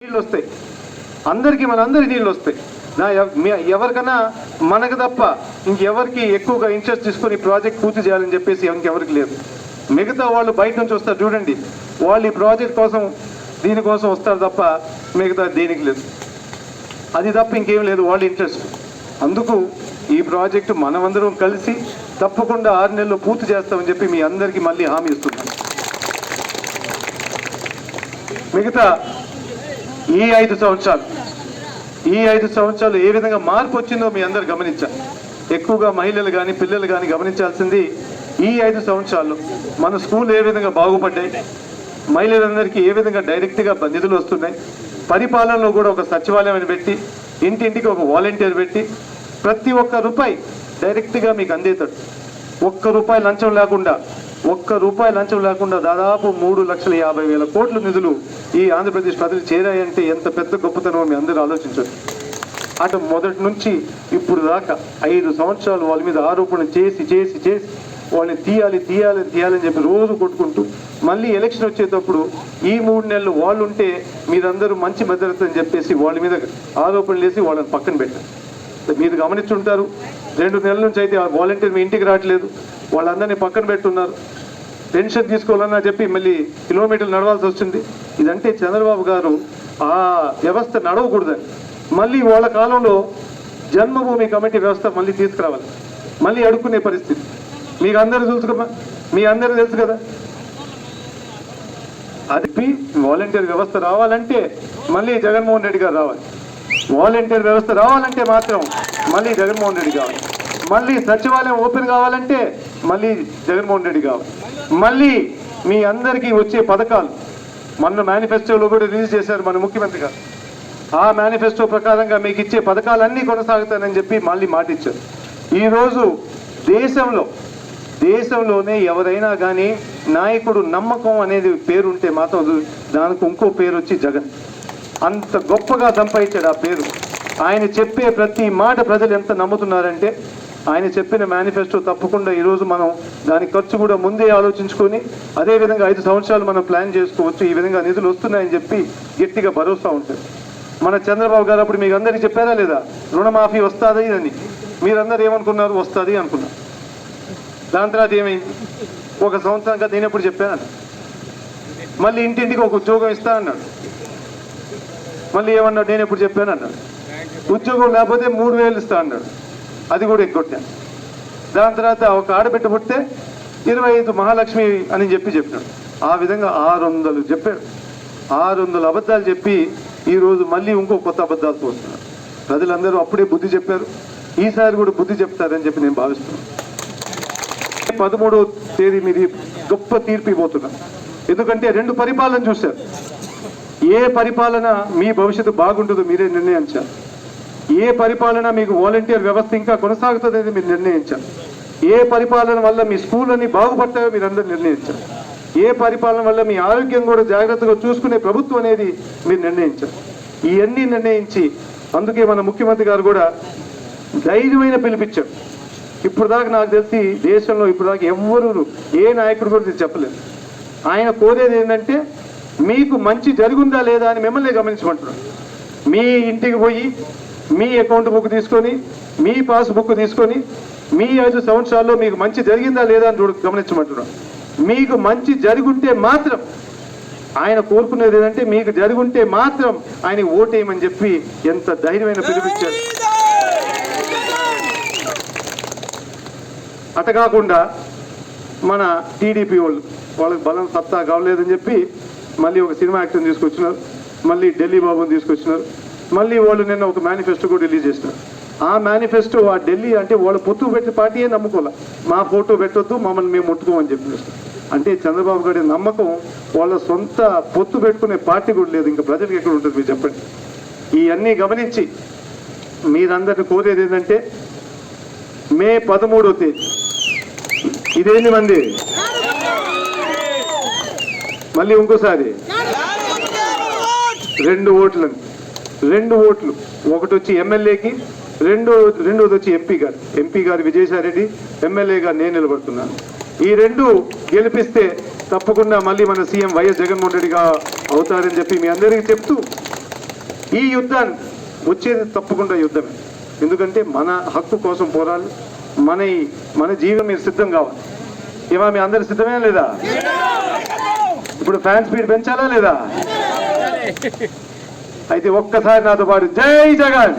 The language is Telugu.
నీళ్ళు వస్తాయి అందరికీ మన అందరికి నీళ్ళు వస్తాయి నా ఎవ- ఎవరికైనా మనకు తప్ప ఇంకెవరికి ఎక్కువగా ఇంట్రెస్ట్ తీసుకొని ప్రాజెక్ట్ పూర్తి చేయాలని చెప్పేసి ఇంకెవరికి లేదు. మిగతా వాళ్ళు బయట నుంచి వస్తారు చూడండి. వాళ్ళు ఈ ప్రాజెక్ట్ కోసం దీనికోసం వస్తారు తప్ప మిగతా దేనికి లేదు. అది తప్ప ఇంకేం లేదు వాళ్ళ ఇంట్రెస్ట్ అందుకు ఈ ప్రాజెక్టు మనమందరం కలిసి తప్పకుండా ఆరు నెలలు పూర్తి చేస్తామని చెప్పి మీ అందరికీ మళ్ళీ హామీ ఇస్తున్నాను. మిగతా ఈ ఐదు సంవత్సరాలు ఈ ఐదు సంవత్సరాలు ఏ విధంగా మార్పు వచ్చిందో మీ అందరు గమనించాలి ఎక్కువగా మహిళలు కానీ పిల్లలు కానీ గమనించాల్సింది ఈ ఐదు సంవత్సరాల్లో మన స్కూల్ ఏ విధంగా బాగుపడ్డాయి మహిళలందరికీ ఏ విధంగా డైరెక్ట్గా నిధులు వస్తున్నాయి పరిపాలనలో కూడా ఒక సచివాలయం పెట్టి ఇంటింటికి ఒక వాలంటీర్ పెట్టి ప్రతి ఒక్క రూపాయి డైరెక్ట్గా మీకు అందేతాడు. ఒక్క రూపాయి లంచం లేకుండా ఒక్క రూపాయి లంచం లేకుండా దాదాపు మూడు లక్షల యాభై వేల కోట్ల నిధులు ఈ ఆంధ్రప్రదేశ్ ప్రజలు చేరాయంటే ఎంత పెద్ద గొప్పతనమో మీ అందరూ ఆలోచించండి. అటు మొదటి నుంచి ఇప్పుడు దాకా ఐదు సంవత్సరాలు వాళ్ళ మీద ఆరోపణ చేసి చేసి చేసి వాళ్ళని తీయాలి తీయాలి తీయాలని చెప్పి రోజు కొట్టుకుంటూ మళ్ళీ ఎలక్షన్ వచ్చేటప్పుడు ఈ మూడు నెలలు వాళ్ళు ఉంటే మీరందరూ మంచి భద్రత అని చెప్పేసి వాళ్ళ మీద ఆరోపణలు వేసి వాళ్ళని పక్కన పెట్టారు. మీరు గమనించుంటారు రెండు నెలల నుంచి అయితే ఆ వాలంటీర్ మీ ఇంటికి రావట్లేదు. వాళ్ళందరినీ పక్కన పెట్టున్నారు. పెన్షన్ తీసుకోవాలన్నా చెప్పి మళ్ళీ కిలోమీటర్లు నడవాల్సి వచ్చింది. ఇదంటే చంద్రబాబు గారు ఆ వ్యవస్థ నడవకూడదని. మళ్ళీ వాళ్ళ కాలంలో జన్మభూమి కమిటీ వ్యవస్థ మళ్ళీ తీసుకురావాలి. మళ్ళీ అడుక్కునే పరిస్థితి. మీకు అందరూ తెలుసు మీ అందరూ తెలుసు కదా. అది వాలంటీర్ వ్యవస్థ రావాలంటే మళ్ళీ జగన్మోహన్ రెడ్డి గారు రావాలి. వాలంటీర్ వ్యవస్థ రావాలంటే మాత్రం మళ్ళీ జగన్మోహన్ రెడ్డి కావాలి మళ్ళీ సచివాలయం ఓపెన్ కావాలంటే మళ్ళీ జగన్మోహన్ రెడ్డి కావాలి మళ్ళీ మీ అందరికీ వచ్చే పథకాలు. మొన్న మేనిఫెస్టోలో కూడా రిలీజ్ చేశారు మన ముఖ్యమంత్రి గారు. ఆ మేనిఫెస్టో ప్రకారంగా మీకు ఇచ్చే పథకాలన్నీ కొనసాగుతానని చెప్పి మళ్ళీ మాట ఇచ్చారు ఈరోజు దేశంలో దేశంలోనే ఎవరైనా కానీ నాయకుడు నమ్మకం అనేది పేరుంటే మాత్రం దానికి ఇంకో పేరు వచ్చి జగన్. అంత గొప్పగా సంపాదించాడు ఆ పేరు. ఆయన చెప్పే ప్రతి మాట ప్రజలు ఎంత నమ్ముతున్నారంటే ఆయన చెప్పిన మేనిఫెస్టో తప్పకుండా ఈరోజు మనం దాని ఖర్చు కూడా ముందే ఆలోచించుకొని అదే విధంగా ఐదు సంవత్సరాలు మనం ప్లాన్ చేసుకోవచ్చు ఈ విధంగా నిధులు వస్తున్నాయని చెప్పి గట్టిగా భరోసా ఉంటుంది. మన చంద్రబాబు గారు అప్పుడు మీకు అందరికీ చెప్పారా లేదా? రుణమాఫీ వస్తుంది అని. మీరందరూ ఏమనుకున్నారు? వస్తుంది అనుకున్నారు. దాని తర్వాత ఏమైంది? ఒక సంవత్సరం కదా నేను ఎప్పుడు చెప్పాను మళ్ళీ ఇంటింటికి ఒక ఉద్యోగం ఇస్తా అన్నాడు. మళ్ళీ ఏమన్నాడు? నేను ఎప్పుడు చెప్పాను అన్నాడు. ఉద్యోగం లేకపోతే మూడు వేలు ఇస్తా అన్నాడు. అది కూడా ఎగ్గొట్టాను. దాని తర్వాత ఒక ఆడబిడ్డ పుట్టితే ఇరవై ఐదు మహాలక్ష్మి అని చెప్పి చెప్పాడు. ఆ విధంగా ఆరు వందలు చెప్పాడు. ఆరు వందల అబద్ధాలు చెప్పి ఈరోజు మళ్ళీ ఇంకో కొత్త అబద్ధాలతో వస్తున్నాడు ప్రజలందరూ అప్పుడే బుద్ధి చెప్పారు. ఈసారి కూడా బుద్ధి చెప్తారని చెప్పి నేను భావిస్తున్నాను. పదమూడవ తేదీ మీరు గొప్ప తీర్పు ఇవ్వబోతున్నా. ఎందుకంటే రెండు పరిపాలన చూశారు. ఏ పరిపాలన మీ భవిష్యత్తు బాగుంటుందో మీరే నిర్ణయించారు ఏ పరిపాలన మీకు వాలంటీర్ వ్యవస్థ ఇంకా కొనసాగుతుందని మీరు నిర్ణయించారు ఏ పరిపాలన వల్ల మీ స్కూల్ అన్ని బాగుపడతాయో మీరు అందరూ నిర్ణయించారు ఏ పరిపాలన వల్ల మీ ఆరోగ్యం కూడా జాగ్రత్తగా చూసుకునే ప్రభుత్వం అనేది మీరు నిర్ణయించారు ఇవన్నీ నిర్ణయించి అందుకే మన ముఖ్యమంత్రి గారు కూడా ధైర్యమైన పిలిపించారు. ఇప్పుడు దాకా నాకు తెలిసి దేశంలో ఇప్పుడు దాకా ఎవ్వరు ఏ నాయకుడు కూడా చెప్పలేదు. ఆయన కోరేది ఏంటంటే మీకు మంచి జరుగుందా లేదా అని మిమ్మల్ని గమనించమంటున్నాడు మీ ఇంటికి పోయి మీ అకౌంట్ బుక్ తీసుకొని మీ పాస్ బుక్ తీసుకొని మీ ఐదు సంవత్సరాల్లో మీకు మంచి జరిగిందా లేదా అని చూడ గమనించమంటున్నాడు మీకు మంచి జరుగుంటే మాత్రం ఆయన కోరుకునేది ఏంటంటే మీకు జరుగుంటే మాత్రం ఆయన ఓటేయమని చెప్పి ఎంత ధైర్యమైన పిలిపించారు అట కాకుండా మన టీడీపీ వాళ్ళు వాళ్ళకి బలం సత్తా కావలేదని చెప్పి మళ్ళీ ఒక సినిమా యాక్టర్ని తీసుకొచ్చినారు. మళ్ళీ ఢిల్లీ బాబుని తీసుకొచ్చినారు. మళ్ళీ వాళ్ళు నిన్న ఒక మేనిఫెస్టో కూడా రిలీజ్ చేసినారు ఆ మేనిఫెస్టో ఆ ఢిల్లీ అంటే వాళ్ళు పొత్తు పెట్టి పార్టీయే నమ్ముకోలే మా ఫోటో పెట్టొద్దు మమ్మల్ని మేము ముట్టుకోమని చెప్పి అంటే చంద్రబాబు గారి నమ్మకం వాళ్ళ సొంత పొత్తు పెట్టుకునే పార్టీ కూడా లేదు. ఇంకా ప్రజలకు ఎక్కడ ఉంటుంది మీరు చెప్పండి. ఇవన్నీ గమనించి మీరందరిని కోరేది ఏంటంటే మే పదమూడవ తేదీ. ఇదేంది మంది? మళ్ళీ ఇంకోసారి. రెండు ఓట్లని రెండు ఓట్లు. ఒకటి వచ్చి ఎమ్మెల్యేకి రెండు రెండోది వచ్చి ఎంపీ గారు. ఎంపీ గారు విజయసాయిరెడ్డి ఎమ్మెల్యే గారు నేను నిలబడుతున్నాను. ఈ రెండు గెలిపిస్తే తప్పకుండా మళ్ళీ మన సీఎం వైఎస్ జగన్మోహన్ రెడ్డిగా అవుతారని చెప్పి మీ అందరికీ చెప్తూ ఈ యుద్ధాన్ని వచ్చేది తప్పకుండా యుద్ధమే. ఎందుకంటే మన హక్కు కోసం పోరాలి మన మన జీవం మీరు సిద్ధం కావాలి. ఏమా మీ అందరు సిద్ధమే లేదా? ఇప్పుడు ఫ్యాన్ స్పీడ్ పెంచాలా లేదా? అయితే ఒక్కసారి నాతో పాటు జై జగన్!